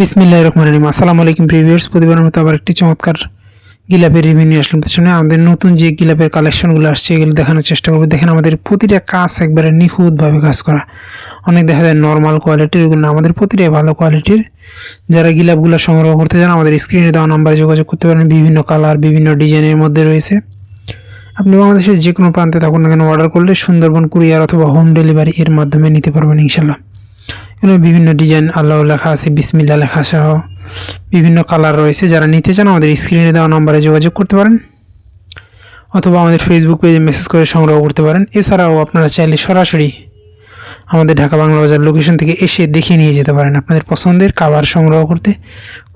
বিসমিল্লাহ রহমান রহিম। আসসালামু আলাইকুম প্রিভিয়ার্স প্রতিবারের মতো আবার একটি চমৎকার গিলাপের রিভিউ নিয়ে আসলাম সামনে। আমাদের নতুন যে গিলাপের কালেকশনগুলো আসছে, এগুলো দেখানোর চেষ্টা করব। দেখেন, আমাদের প্রতিটা কাজ একবারে নিখুঁতভাবে কাজ করা। অনেক দেখা যায় নর্মাল কোয়ালিটির এগুলো আমাদের প্রতিটাই ভালো কোয়ালিটির যারা গিলাপগুলো সংগ্রহ করতে চান, আমাদের স্ক্রিনে দেওয়া নাম্বারে যোগাযোগ করতে পারেন। বিভিন্ন কালার বিভিন্ন ডিজাইনের মধ্যে রয়েছে। আপনি বাংলাদেশের যে কোনো প্রান্তে থাকুন না কেন অর্ডার করলে সুন্দরবন কুরিয়ার অথবা হোম ডেলিভারি এর মাধ্যমে নিতে পারবেন ইনশাল্লাহ এগুলো বিভিন্ন ডিজাইন আল্লাহ লেখা আছে বিসমিল্লা লেখা সহ বিভিন্ন কালার রয়েছে। যারা নিতে চান আমাদের স্ক্রিনে দেওয়া নম্বরে যোগাযোগ করতে পারেন অথবা আমাদের ফেসবুক পেজে মেসেজ করে সংগ্রহ করতে পারেন। এছাড়াও আপনারা চাইলে সরাসরি আমাদের ঢাকা বাংলা বাজার লোকেশন থেকে এসে দেখে নিয়ে যেতে পারেন। আপনাদের পছন্দের খাবার সংগ্রহ করতে,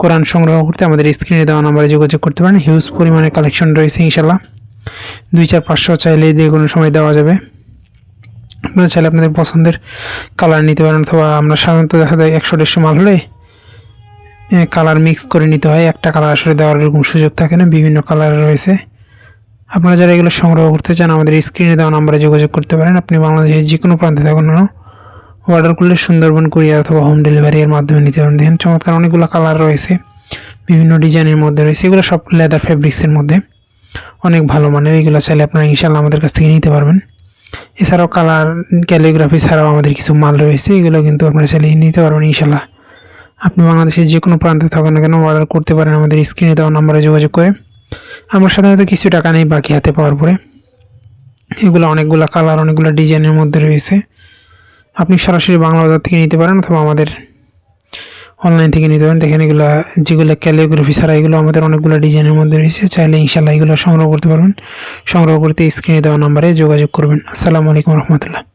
কোরআন সংগ্রহ করতে আমাদের স্ক্রিনে দেওয়া নম্বরে যোগাযোগ করতে পারেন। হিউজ পরিমাণে কালেকশন রয়েছে ইনশাল্লাহ দুই, চার, পাঁচশো চাইলে যে কোনো সময় দেওয়া যাবে। আপনারা চাইলে আপনাদের পছন্দের কালার নিতে পারেন অথবা আমরা সাধারণত দেখা যায় একশো, দেড়শো মাল হলে কালার মিক্স করে নিতে হয়। একটা কালার আসলে দেওয়ার এরকম সুযোগ থাকে না, বিভিন্ন কালার রয়েছে আপনারা যারা এগুলো সংগ্রহ করতে চান, আমাদের স্ক্রিনে দেওয়া নাম্বারে যোগাযোগ করতে পারেন। আপনি বাংলাদেশের যে কোনো প্রান্তে থাকুন না অর্ডার করলে সুন্দরবন কুরিয়ার অথবা হোম ডেলিভারি এর মাধ্যমে নিতে পারেন। দেখেন চমৎকার অনেকগুলো কালার রয়েছে, বিভিন্ন ডিজাইনের মধ্যে রয়েছে। এগুলো সব লেদার ফেব্রিক্সের মধ্যে। অনেক ভালো মানের, এগুলো চাইলে আপনারা ইনশাল্লাহ আমাদের কাছ থেকে নিতে পারবেন। এছাড়াও কালার ক্যালিগ্রাফি ছাড়াও আমাদের কিছু মাল রয়েছে, এগুলো কিন্তু আপনারা চাইলে নিতে পারবেন ইনশাল্লাহ আপনি বাংলাদেশের যে কোনো প্রান্তে থাকেন না কেন অর্ডার করতে পারেন আমাদের স্ক্রিনে দেওয়া নাম্বারে যোগাযোগ করে। আমরা সাধারণত কিছু টাকা নেই, বাকি হাতে পাওয়ার পরে। এগুলো অনেকগুলো কালার অনেকগুলো ডিজাইনের মধ্যে রয়েছে। আপনি সরাসরি বাংলা বাজার থেকে নিতে পারেন অথবা আমাদের অনলাইন থেকে নিতে পারেন। দেখেন এগুলো যেগুলো ক্যালিওগ্রাফি ছাড়া এগুলো আমাদের অনেকগুলো ডিজাইনের মধ্যে রয়েছে। চাইলে ইনশাল্লাহ এগুলো সংগ্রহ করতে পারবেন। সংগ্রহ করতে স্ক্রিনে দেওয়া নাম্বারে যোগাযোগ করবেন। আসসালামু আলাইকুম রহমতুল্লাহ।